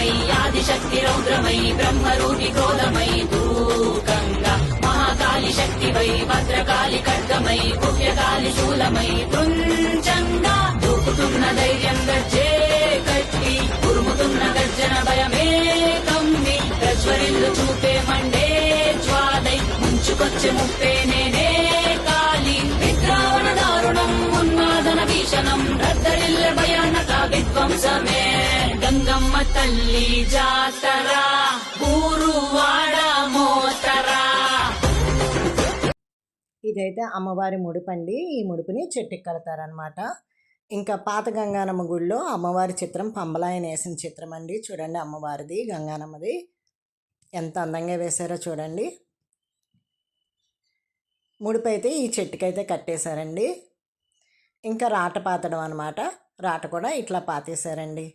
రుద్రమై ఆదిశక్తి రౌద్రమై బ్రహ్మరూపి క్రోధమై దూకంగా మహాకాళి శక్తివై భద్రకాళి ఖడ్గమై గుహ్యకాళి శూలమై కృంచంగా దూకుతున్న ధైర్యం గర్జే కట్టి ఉరుముతున్న గర్జన భయమే కమ్మి ప్రజ్వరిల్లు చూపే మండే జ్వాలై ముంచుకొచ్చే ముప్పే నేనే కాలి. విద్రావణ దారుణం ఉన్మాదన భీషణం రద్దరిల్ల భయానక విధ్వంసమే తల్లి జాతరా ఊరువాడ మోతరా. ఇదైతే అమ్మవారి ముడిపండి. ఈ ముడుపుని చెట్టుకి కడతారనమాట ఇంకా పాత గంగానమ్మ గుడిలో అమ్మవారి చిత్రం పంబలాయన వేసిన చిత్రం అండి. చూడండి అమ్మవారిది గంగానమ్మది. ఎంత అందంగా వేశారో చూడండి. ముడిపైతే అయితే ఈ చెట్టుకైతే కట్టేశారండి. ఇంకా రాట పాతడం అనమాట రాట కూడా ఇట్లా పాతేశారండి.